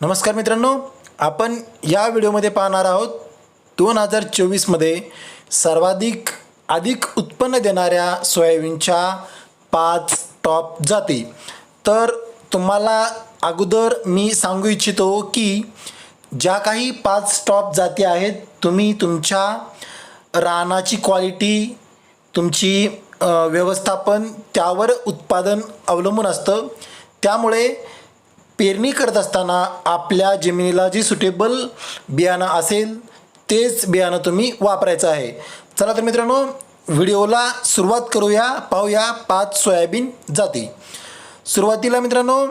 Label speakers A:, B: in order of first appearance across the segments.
A: नमस्कार मित्रांनो आपण या व्हिडिओमध्ये पाहणार आहोत दोन हजार चोवीसमध्ये सर्वाधिक अधिक उत्पन्न देणाऱ्या सोयाबीनच्या पाच टॉप जाती. तर तुम्हाला अगोदर मी सांगू इच्छितो की ज्या काही पाच टॉप जाती आहेत तुम्ही तुमच्या रानाची क्वालिटी तुमची व्यवस्थापन त्यावर उत्पादन अवलंबून असतं. त्यामुळे पेरणी करत असताना आपल्या जमिनीला जी सुटेबल बियाणं असेल तेच बियाणं तुम्ही वापरायचं आहे. चला तर मित्रांनो व्हिडिओला सुरुवात करूया पाहूया पाच सोयाबीन जाती. सुरुवातीला मित्रांनो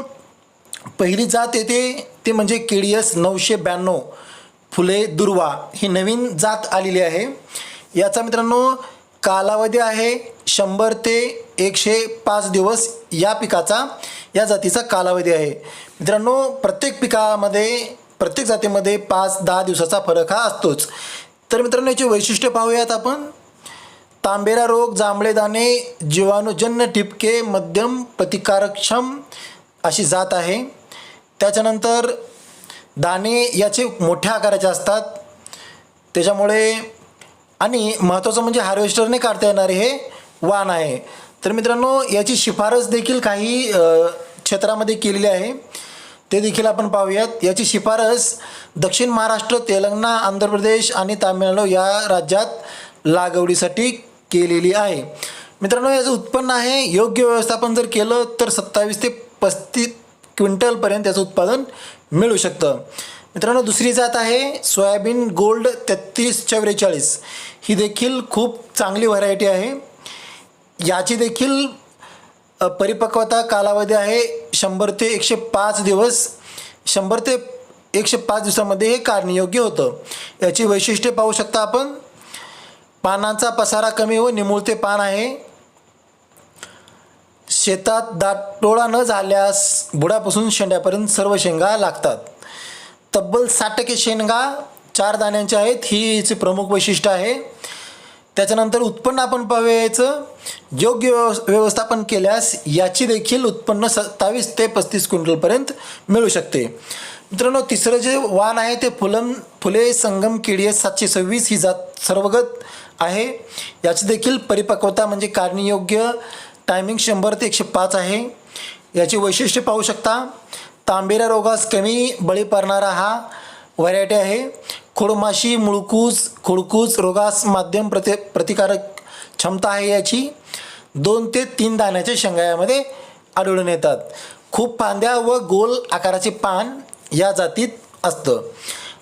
A: पहिली जात येते ते म्हणजे के डी एस नऊशे ब्याण्णव फुले दुर्वा ही नवीन जात आलेली आहे. याचा मित्रांनो कालावधी आहे शंभर ते एकशे पाच दिवस या पिकाचा या जातीचा कालावधी आहे. मित्रांनो प्रत्येक पिकामध्ये प्रत्येक जातीमध्ये पाच दहा दिवसाचा फरक हा असतोच. तर मित्रांनो याचे वैशिष्ट्य पाहूयात आपण. तांबेरा रोग जांभळे दाणे जीवाणूजन्य ठिपके मध्यम प्रतिकारक्षम अशी जात आहे. त्याच्यानंतर दाणे याचे मोठ्या आकाराचे असतात. त्याच्यामुळे आणि महत्त्वाचं म्हणजे हार्वेस्टरने काढता येणारे हे वाण आहे. तर मित्रांनो याची शिफारस देखील काही क्षेत्रामध्ये केलेली आहे. ते देखील आपण पाहूयात. याची शिफारस दक्षिण महाराष्ट्र तेलंगणा आंध्र प्रदेश आणि तामिळनाडू या राज्यात लागवडीसाठी केलेली आहे. मित्रांनो याचं उत्पन्न आहे योग्य व्यवस्थापन जर केलं तर सत्तावीस ते पस्तीस क्विंटलपर्यंत याचं उत्पादन मिळू शकतं. मित्रांनो दुसरी जात आहे सोयाबीन गोल्ड तेहतीस चव्वेचाळीस ही देखील खूप चांगली व्हरायटी आहे. याची देखील परिपक्वता कालावधी आहे शंभर ते एकशे पाच दिवस. शंभर ते एकशे पाच दिवसामध्ये हे काढणीयोग्य होतं. याची वैशिष्ट्ये पाहू शकता आपण. पानांचा पसारा कमी व निमुळते पान आहे. शेतात दाटोळा न झाल्यास बुडापासून शेंड्यापर्यंत सर्व शेंगा लागतात. तब्बल साठ टक्के शेंगा चार दाण्यांच्या आहेत ही याची प्रमुख वैशिष्ट्य आहे. त्याच्यानंतर उत्पन्न आपण पाहूया याचं योग्य व्यव व्यवस्थापन केल्यास याची देखील उत्पन्न सत्तावीस ते पस्तीस क्विंटलपर्यंत मिळू शकते. मित्रांनो तिसरं जे वाण आहे ते फुलम फुले संगम केडी सातशे सव्वीस ही जात सर्वगत आहे. याची देखील परिपक्वता म्हणजे काढणीयोग्य टायमिंग शंभर ते एकशे पाच आहे. याची वैशिष्ट्य पाहू शकता तांबेरा रोगास कमी बळी पडणारा हा व्हरायटी आहे. खोडमाशी मुळकूस खोडकूज रोगास माध्यम प्रति प्रतिकारक क्षमता आहे याची. दोन ते तीन दाण्याच्या शेंगायामध्ये आढळून येतात. खूप फांद्या व गोल आकाराचे पान या जातीत असतं.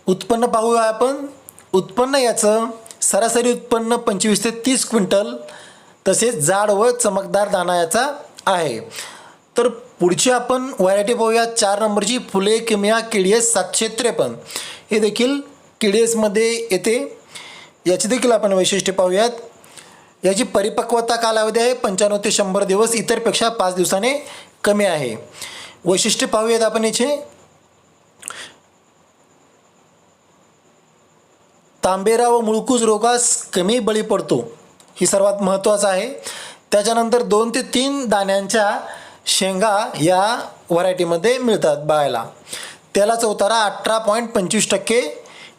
A: उत्पन्न पाहूया आपण. उत्पन्न याचं सरासरी उत्पन्न पंचवीस ते तीस क्विंटल तसेच जाड व चमकदार दाणा याचा आहे. तर पुढची आपण व्हरायटी पाहूया. चार नंबरची फुले किमया केळी सातशे त्रेपन्न. हे देखील केडीएसमध्ये येते. याची देखील आपण वैशिष्ट्य पाहूयात. याची परिपक्वता कालावधी आहे पंच्याण्णव ते शंभर दिवस. इतरपेक्षा पाच दिवसाने कमी आहे. वैशिष्ट्य पाहूयात आपण याचे तांबेरा व मुळकूज रोगास कमी बळी पडतो. ही सर्वात महत्त्वाचं आहे. त्याच्यानंतर दोन ते तीन दाण्यांच्या शेंगा या व्हरायटीमध्ये मिळतात बाळायला त्याला चौतारा अठरा पॉईंट पंचवीस टक्के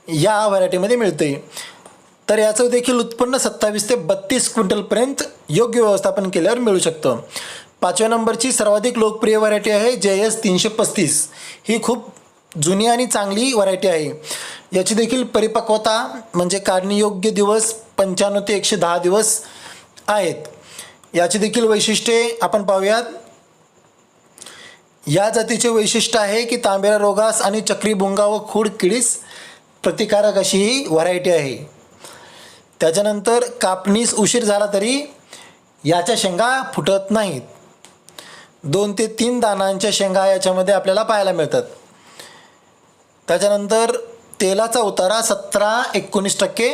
A: या व्हरायटीमध्ये मिळते तर याचं देखील उत्पन्न सत्तावीस ते बत्तीस क्विंटलपर्यंत योग्य व्यवस्थापन केल्यावर मिळू शकतं. पाचव्या नंबरची सर्वाधिक लोकप्रिय व्हरायटी आहे जे एस तीनशे पस्तीस. ही खूप जुनी आणि चांगली व्हरायटी आहे. याची देखील परिपक्वता म्हणजे काढणीयोग्य दिवस पंच्याण्णव ते एकशे दहा दिवस आहेत. याची देखील वैशिष्ट्ये आपण पाहूयात. या जातीचे वैशिष्ट्य आहे की तांबेरा रोगास आणि चक्रीभुंगा व खूड किडीस प्रतिकारक अशी ही व्हरायटी आहे. त्याच्यानंतर कापणीस उशीर झाला तरी याच्या शेंगा फुटत नाहीत. दोन ते तीन दानांच्या शेंगा याच्यामध्ये आपल्याला पाहायला मिळतात. त्याच्यानंतर तेलाचा उतारा सतरा एकोणीस टक्के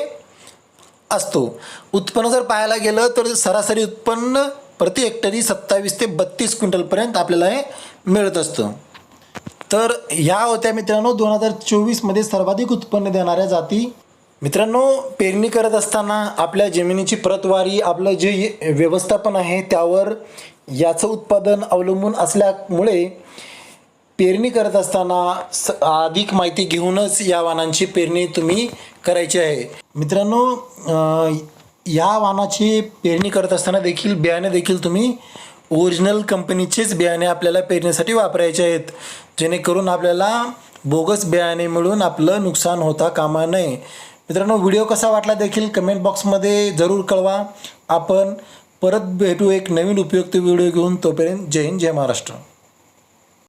A: असतो. उत्पन्न जर पाहायला गेलं तर सरासरी उत्पन्न प्रति हेक्टरी सत्तावीस ते बत्तीस क्विंटलपर्यंत आपल्याला हे मिळत असतं. तर ह्या होत्या मित्रांनो दोन हजार चोवीसमध्ये सर्वाधिक उत्पन्न देणाऱ्या जाती. मित्रांनो पेरणी करत असताना आपल्या जमिनीची प्रतवारी आपलं जे व्यवस्थापन आहे त्यावर याचं उत्पादन अवलंबून असल्यामुळे पेरणी करत असताना स अधिक माहिती घेऊनच या वाहनांची पेरणी तुम्ही करायची आहे. मित्रांनो या वाहनाची पेरणी करत असताना देखील बियाणे देखील तुम्ही ओरिजिनल कंपनीचेच बियाणे आपल्याला पेरण्यासाठी वापरायचे आहेत. जेणेकरून आपल्याला बोगस बियाणे मिळून आपलं नुकसान होता कामा नये. मित्रांनो व्हिडिओ कसा वाटला देखील कमेंट बॉक्समध्ये जरूर कळवा. आपण परत भेटू एक नवीन उपयुक्त व्हिडिओ घेऊन. तोपर्यंत जय हिंद जय महाराष्ट्र.